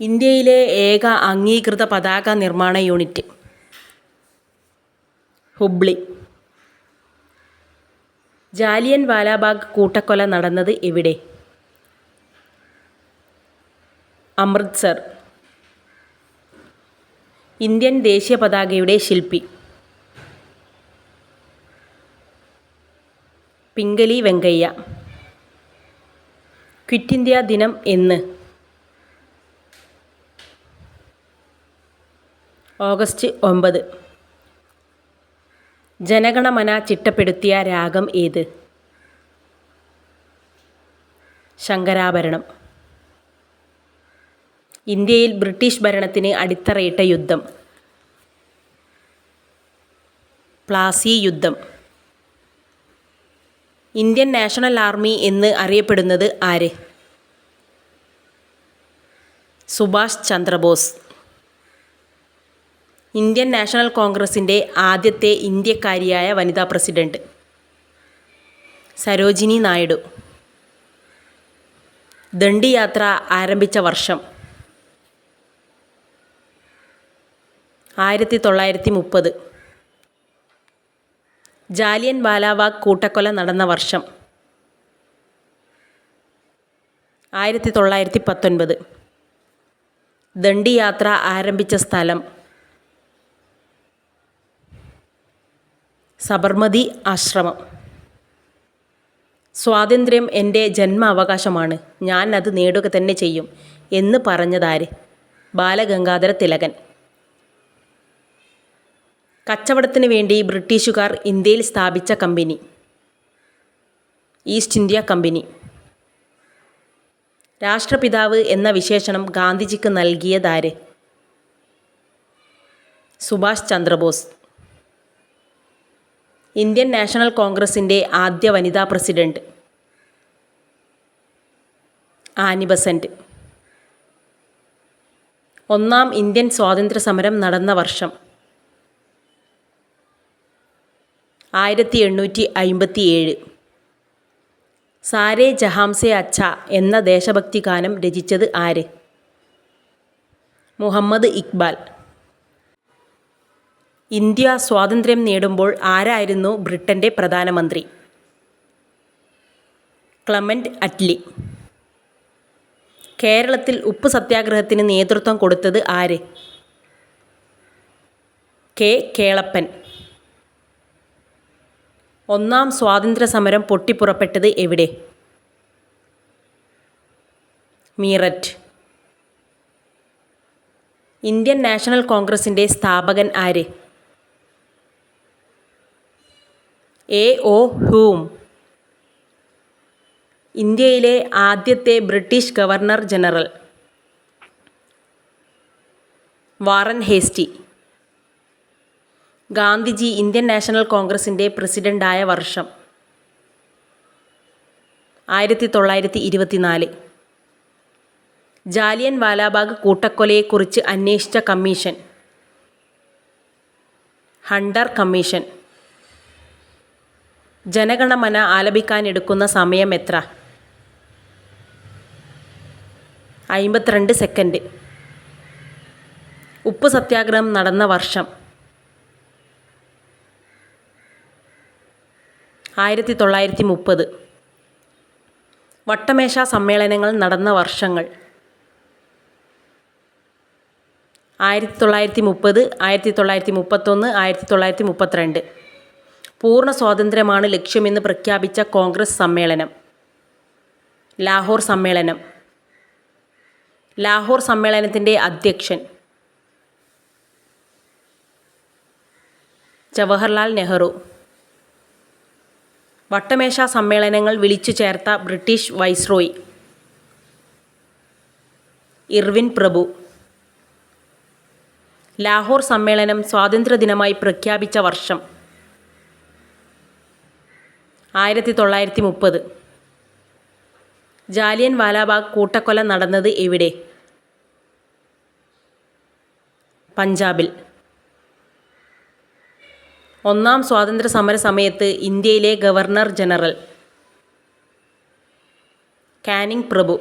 ഇന്ത്യയിലെ ഏക അംഗീകൃത പതാക നിർമ്മാണ യൂണിറ്റ്. ഹുബ്ലി. ജാലിയൻ വാലാബാഗ് കൂട്ടക്കൊല നടന്നത് എവിടെ? അമൃത്സർ. ഇന്ത്യൻ ദേശീയ പതാകയുടെ ശില്പി. പിങ്കലി വെങ്കയ്യ. ക്വിറ്റ് ഇന്ത്യ ദിനം എന്ന്. ഓഗസ്റ്റ് ഒമ്പത്. ജനഗണമന ചിട്ടപ്പെടുത്തിയ രാഗം ഏത്? ശങ്കരാഭരണം. ഇന്ത്യയിൽ ബ്രിട്ടീഷ് ഭരണത്തിന് അടിത്തറയിട്ട യുദ്ധം. പ്ലാസി യുദ്ധം. ഇന്ത്യൻ നാഷണൽ ആർമി എന്ന് അറിയപ്പെടുന്നത് ആര്? സുഭാഷ് ചന്ദ്രബോസ്. ഇന്ത്യൻ നാഷണൽ കോൺഗ്രസിന്റെ ആദ്യത്തെ ഇന്ത്യക്കാരിയായ വനിതാ പ്രസിഡന്റ്. സരോജിനി നായിഡു. ദണ്ഡി യാത്ര ആരംഭിച്ച വർഷം. ആയിരത്തി തൊള്ളായിരത്തി മുപ്പത് ജാലിയൻ ബാലാവാഗ് കൂട്ടക്കൊല നടന്ന വർഷം. ആയിരത്തി തൊള്ളായിരത്തി പത്തൊൻപത് ദണ്ഡി യാത്ര ആരംഭിച്ച സ്ഥലം. സബർമതി ആശ്രമം. സ്വാതന്ത്ര്യം എന്റെ ജന്മ അവകാശമാണ് ഞാൻ അത് നേടുക തന്നെ ചെയ്യും. എന്ന് പറഞ്ഞതാര്? ബാലഗംഗാധര തിലകൻ. കച്ചവടത്തിന് വേണ്ടി ബ്രിട്ടീഷുകാർ ഇന്ത്യയിൽ സ്ഥാപിച്ച കമ്പനി. East India company. രാഷ്ട്രപിതാവ് എന്ന വിശേഷണം ഗാന്ധിജിക്ക് നൽകിയതാര്? സുഭാഷ് ചന്ദ്രബോസ്. ഇന്ത്യൻ നാഷണൽ കോൺഗ്രസിന്റെ ആദ്യ വനിതാ പ്രസിഡന്റ്. Annie Besant. ഒന്നാം ഇന്ത്യൻ സ്വാതന്ത്ര്യ സമരം നടന്ന വർഷം ആയിരത്തി എണ്ണൂറ്റി അയിമ്പത്തി ഏഴ് സാരേ ജഹാംസെ അച്ഛ എന്ന ദേശഭക്തി ഗാനം രചിച്ചത് ആര്? മുഹമ്മദ് ഇക്ബാൽ. ഇന്ത്യ സ്വാതന്ത്ര്യം നേടുമ്പോൾ ആരായിരുന്നു ബ്രിട്ടന്റെ പ്രധാനമന്ത്രി? Clement Attlee. കേരളത്തിൽ ഉപ്പ് സത്യാഗ്രഹത്തിന് നേതൃത്വം കൊടുത്തത് ആര്? കെ. കേളപ്പൻ. ഒന്നാം സ്വാതന്ത്ര്യ സമരം പൊട്ടിപ്പുറപ്പെട്ടത് എവിടെ? മീററ്റ്. ഇന്ത്യൻ നാഷണൽ കോൺഗ്രസിന്റെ സ്ഥാപകൻ ആര്? എ ഒ ഹ്യൂം ഇന്ത്യയിലെ ആദ്യത്തെ ബ്രിട്ടീഷ് ഗവർണർ ജനറൽ. വാറൻ ഹേസ്റ്റി. ഗാന്ധിജി ഇന്ത്യൻ നാഷണൽ കോൺഗ്രസിന്റെ പ്രസിഡന്റായ വർഷം. ആയിരത്തി തൊള്ളായിരത്തി ഇരുപത്തിനാല് ജാലിയൻ വാലാബാഗ് കൂട്ടക്കൊലയെക്കുറിച്ച് അന്വേഷിച്ച കമ്മീഷൻ. Hunter commission. ജനഗണമന ആലപിക്കാനെടുക്കുന്ന സമയം എത്ര? അയിമ്പത്തിരണ്ട് സെക്കൻഡ്. ഉപ്പ് സത്യാഗ്രഹം നടന്ന വർഷം. ആയിരത്തി തൊള്ളായിരത്തി മുപ്പത് വട്ടമേശ സമ്മേളനങ്ങൾ നടന്ന വർഷങ്ങൾ. ആയിരത്തി തൊള്ളായിരത്തി മുപ്പത് ആയിരത്തി തൊള്ളായിരത്തി മുപ്പത്തൊന്ന് ആയിരത്തി തൊള്ളായിരത്തി മുപ്പത്തിരണ്ട് പൂർണ സ്വാതന്ത്ര്യമാണ് ലക്ഷ്യമെന്ന് പ്രഖ്യാപിച്ച കോൺഗ്രസ് സമ്മേളനം. ലാഹോർ സമ്മേളനം. ലാഹോർ സമ്മേളനത്തിന്റെ അധ്യക്ഷൻ ജവഹർലാൽ നെഹ്റു. വട്ടമേശ സമ്മേളനങ്ങൾ വിളിച്ചു ചേർത്ത ബ്രിട്ടീഷ് വൈസ്രോയ് ഇർവിൻ പ്രഭു. ലാഹോർ സമ്മേളനം സ്വാതന്ത്ര്യദിനമായി പ്രഖ്യാപിച്ച വർഷം. ആയിരത്തി തൊള്ളായിരത്തി മുപ്പത് ജാലിയൻ വാലാബാഗ് കൂട്ടക്കൊല നടന്നത് എവിടെ? പഞ്ചാബിൽ. ഒന്നാം സ്വാതന്ത്ര്യ സമര സമയത്ത് ഇന്ത്യയിലെ ഗവർണർ ജനറൽ കാനിങ് പ്രഭു.